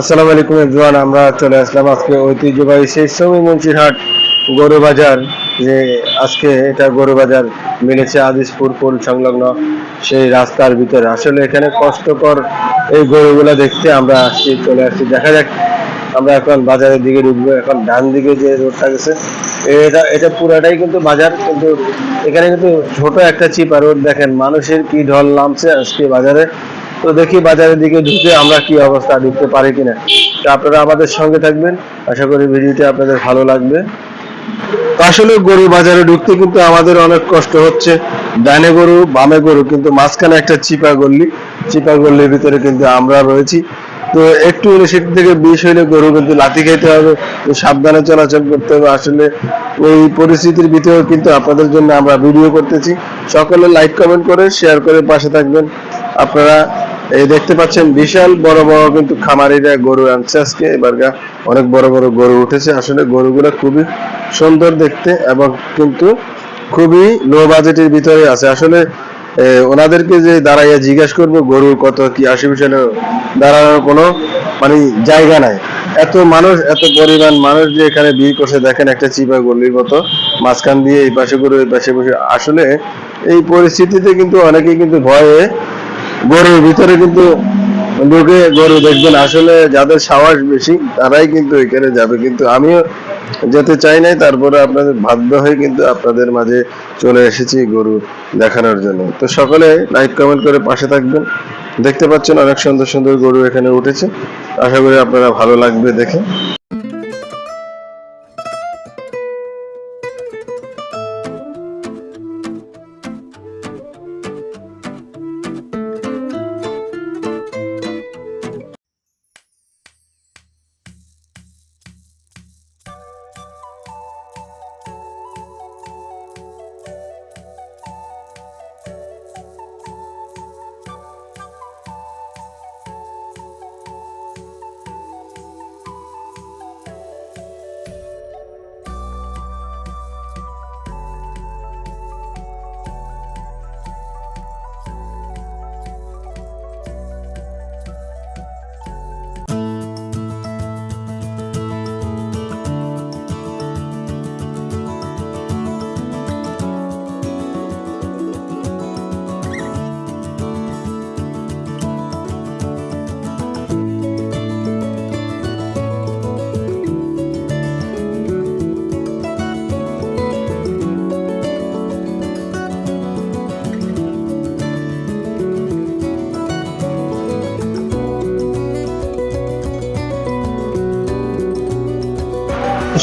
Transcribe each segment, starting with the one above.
আসসালামু আলাইকুম এভরিওয়ান, আমরা চলে আসলাম আজকে ঐতিহ্যবাহী সেই শ্রমিক মঞ্চিরহাট গরু বাজার, যে আজকে এটা গরু বাজার মিলেছে আদিসপুর পুল সংলগ্ন সেই রাস্তার ভিতরে। আসলে এখানে কষ্টকর এই গরুগুলা দেখতে আমরা আসছি চলে আসছি। দেখা যাক, আমরা এখন বাজারের দিকে ঢুকবো, এখন ডান দিকে যে রোডটা গেছে, এটা এটা পুরাটাই কিন্তু বাজার, কিন্তু এখানে কিন্তু ছোট একটা চিপা রোড, দেখেন মানুষের কি ঢল নামছে আজকে বাজারে। তো দেখি বাজারের দিকে ঢুকে আমরা কি অবস্থা ঢুকতে পারি কিনা? তো আপনারা আমাদের সঙ্গে থাকবেন। আশা করি ভিডিওটি আপনাদের ভালো লাগবে। আসলে গরু বাজারে ঢুকতে কিন্তু আমাদের অনেক কষ্ট হচ্ছে। ডানে গরু, বামে গরু, কিন্তু মাঝখানে একটা চিপা গল্লি। চিপা গল্লির ভিতরে কিন্তু আমরা রয়েছি। তো একটু সেটি থেকে বিষ হইলে গরু কিন্তু লাথি খেতে হবে। তো সাবধানে চলাচল করতে হবে। আসলে ওই পরিস্থিতির ভিতরে কিন্তু আপনাদের জন্য আমরা ভিডিও করতেছি। সকলে লাইক কমেন্ট করে শেয়ার করে পাশে থাকবেন। আপনারা এই দেখতে পাচ্ছেন বিশাল বড় বড় কিন্তু খামারিরা গরু আনছে আজকে। এবার অনেক বড় বড় গরু উঠেছে। আসলে গরুগুলো খুবই সুন্দর দেখতে এবং কিন্তু খুবই লো বাজেটের ভিতরে আছে। আসলে ওনাদেরকে যে দাঁড়াইয়া জিজ্ঞাসা করব, গরুর কত কি আশেপাশে দাঁড়ানোর কোনো মানে জায়গা নাই। এত মানুষ, এত পরিমাণ মানুষ যে এখানে বিয়ে করছে, দেখেন একটা চিপা গলির মতো, মাঝখান দিয়ে এই পাশে গরু, এই পাশে বসে। আসলে এই পরিস্থিতিতে কিন্তু অনেকেই কিন্তু ভয়ে গরুর ভিতরে কিন্তু ঢুকে গরু দেখবেন, আসলে যাদের সাহস বেশি, তারাই কিন্তু এখানে যাবে। কিন্তু আমিও যেতে চাই নাই, তারপরে আপনাদের বাধ্য হয়ে, কিন্তু আপনাদের মাঝে চলে এসেছি গরু দেখানোর জন্য। তো সকলে লাইক, কমেন্ট করে পাশে থাকবেন। দেখতে পাচ্ছেন অনেক সুন্দর সুন্দর গরু এখানে উঠেছে। আশা করি আপনারা ভালো লাগবে দেখে।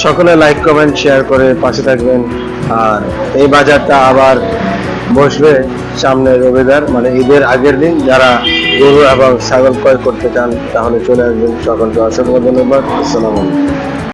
সকলে লাইক কমেন্ট শেয়ার করে পাশে থাকবেন। আর এই বাজারটা আবার বসবে সামনে রবিবার মানে ঈদের আগের দিন। যারা গরু এবং ছাগল ক্রয় করতে চান, তাহলে চলে আসবেন। সকলকে অসংখ্য ধন্যবাদ। আসসালামু আলাইকুম।